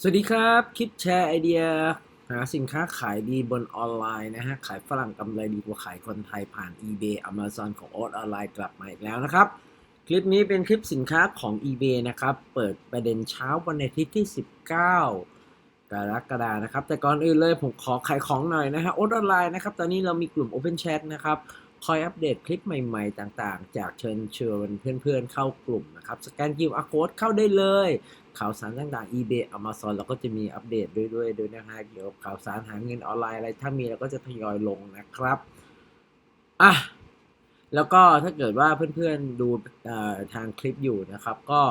สวัสดีครับคลิปแชร์ไอเดีย หาสินค้าขายดีบนออนไลน์นะฮะ ขายฝรั่งกำไรดีกว่าขายคนไทยผ่าน eBay Amazon ของโอ๊ตออนไลน์กลับมาอีกแล้วนะครับ คลิปนี้เป็นคลิปสินค้าของ eBay นะครับ เปิดประเด็นเช้าวันอาทิตย์ที่ 19 กรกฎานะครับ แต่ก่อนอื่นเลยผมขอขายของหน่อยนะฮะโอ๊ตออนไลน์นะครับ ตอนนี้เรามีกลุ่ม Open Chat นะครับ คอยอัปเดตคลิปใหม่ๆ ต่างๆ จากเชิญชวนเพื่อนๆเข้ากลุ่มนะครับ สแกน QR code เข้าได้เลย ข่าวสารต่างๆ eBay Amazon เราก็จะมีอัปเดตด้วยด้วยด้วยนะฮะเกี่ยวกับข่าวสารหาเงินออนไลน์อะไร ถ้ามีเราก็จะทยอยลงนะครับอะแล้วก็ถ้าเกิดว่าเพื่อนๆดูทางคลิปอยู่นะครับ ก็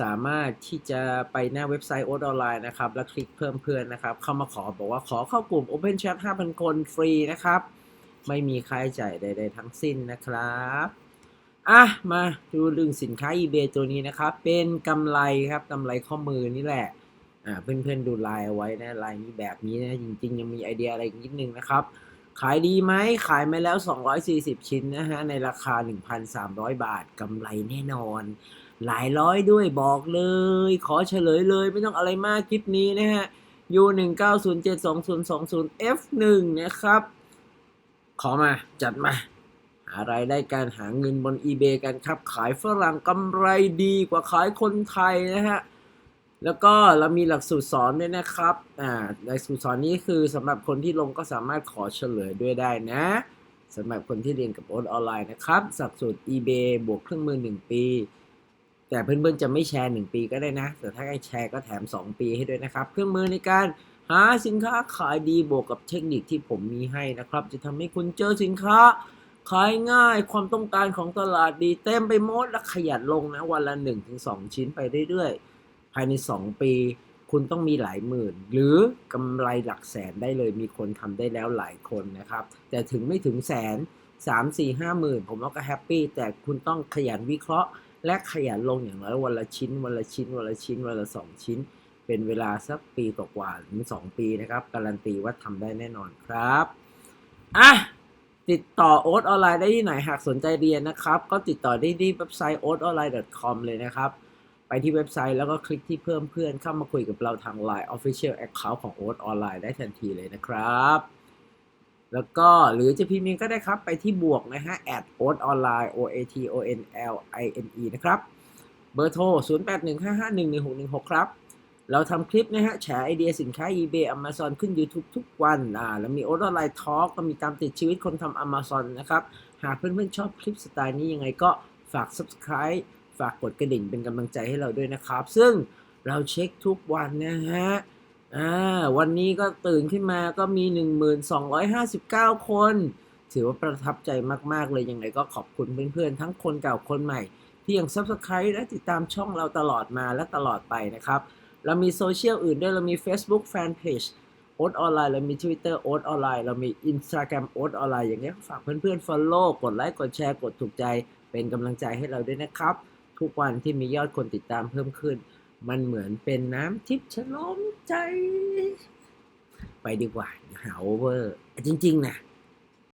สามารถที่จะไปหน้าเว็บไซต์โอ๊ตออนไลน์นะครับ แล้วคลิกเพิ่มเพื่อนนะครับ เข้ามาขอบอกว่าขอเข้ากลุ่ม Open Chat 5,000 คนฟรีนะครับ ไม่มีค่าใช้จ่ายใด ๆ ทั้งสิ้นนะครับอะมาดูเรื่องสินค้า eBay ตัวนี้นะครับ เป็นกำไรครับกำไรข้อมือนี่แหละอ่าเพื่อนๆดูลายเอาไว้นะลายนี้แบบนี้นะจริงๆ ยังมีไอเดียอะไรอีกนิดนึงนะครับ ขายดีไหมขายมาแล้ว 240 ชิ้นนะฮะในราคา 1,300 บาทกำไรแน่นอน หลายร้อยด้วยบอกเลย ขอเฉลยเลยไม่ต้องอะไรมากคลิปนี้นะฮะ U 1 9 0 7 2 0 2 0 F 1นะครับ ขอมาจัดมา หารายได้การหาเงินบน eBay กันครับ ขายฝรั่งกำไรดีกว่าขายคนไทยนะฮะ แล้วก็เรามีหลักสูตรสอนด้วยนะครับ อ่า หลักสูตรสอนนี้คือสำหรับคนที่ลงก็สามารถขอเฉลยด้วยได้นะสำหรับคนที่เรียนกับโอ๊ตออนไลน์นะครับหลักสูตร eBay บวกเครื่องมือ 1 ปี แต่เพื่อนๆจะไม่แชร์ 1 ปีก็ได้นะ แต่ถ้าใครแชร์ก็แถม 2 ปีให้ด้วยนะครับ เครื่องมือในการ หาสินค้าขายดีบวกกับเทคนิคที่ผมมีให้นะครับ จะทำให้คุณเจอสินค้า ขายง่ายความต้องการของตลาดดี เต็มไปหมดและขยันลงนะวันละ 1-2 ชิ้นไปเรื่อยๆ ภายใน 2 ปี คุณต้องมีหลายหมื่น หรือกำไรหลักแสนได้เลยมีคนทำได้แล้วหลายคนนะครับ แต่ถึงไม่ถึงแสน 3 4 5หมื่นผมว่าก็แฮปปี้แต่คุณต้องขยันวิเคราะห์ และขยันลงอย่างน้อยวันละชิ้น วันละชิ้น วันละชิ้นวันละสองชิ้น เป็นเวลาสักปีกว่าๆถึงสองปีนะครับ การันตีว่าทำได้แน่นอนครับอะติดต่อโอ๊ตออนไลน์ได้ที่ไหนหากสนใจเรียนนะครับ ก็ติดต่อได้ที่เว็บไซต์ oatonline.com เลยนะครับ ไปที่เว็บไซต์แล้วก็คลิกที่เพิ่มเพื่อนเข้ามาคุยกับเราทาง Line Official Account ของโอ๊ตออนไลน์ได้ทันทีเลยนะครับ แล้วก็หรือจะพิมพ์เองก็ได้ครับ ไปที่บวกนะฮะ at oat online o a t o n l i n e นะครับ เบอร์โทร 0815511616 ครับ เราทำคลิปนะฮะ แชร์ไอเดียสินค้า eBay Amazon ขึ้น YouTube ทุกวันอ่าแล้วมีโอ๊ตออนไลน์ทอล์กก็มีตามติดชีวิตคนทำ Amazon นะครับ หากเพื่อนๆชอบคลิปสไตล์นี้ยังไงก็ฝาก Subscribe ฝากกดกระดิ่งเป็นกำลังใจให้เราด้วยนะครับ ซึ่งเราเช็คทุกวันนะฮะอ่าวันนี้ก็ตื่นขึ้นมาก็มี 1259 คน ถือว่าประทับใจมากๆเลยยังไงก็ขอบคุณเพื่อนๆ ทั้งคนเก่าคนใหม่ ที่ยัง Subscribe และติดตามช่องเราตลอดมาและตลอดไปนะครับ เรามีโซเชียลอื่นด้วย เรามี Facebook Fanpage โอ๊ตออนไลน์เรามี Twitter โอ๊ตออนไลน์เรามี Instagram โอ๊ตออนไลน์อย่างเงี้ยฝากเพื่อนๆ Follow กดไลค์กดแชร์กดถูกใจ เป็นกำลังใจให้เราด้วยนะครับ ทุกวันที่มียอดคนติดตามเพิ่มขึ้น มันเหมือนเป็นน้ำทิพย์ฉลมใจ ไปดีกว่าหาเวอร์จริง ๆนะ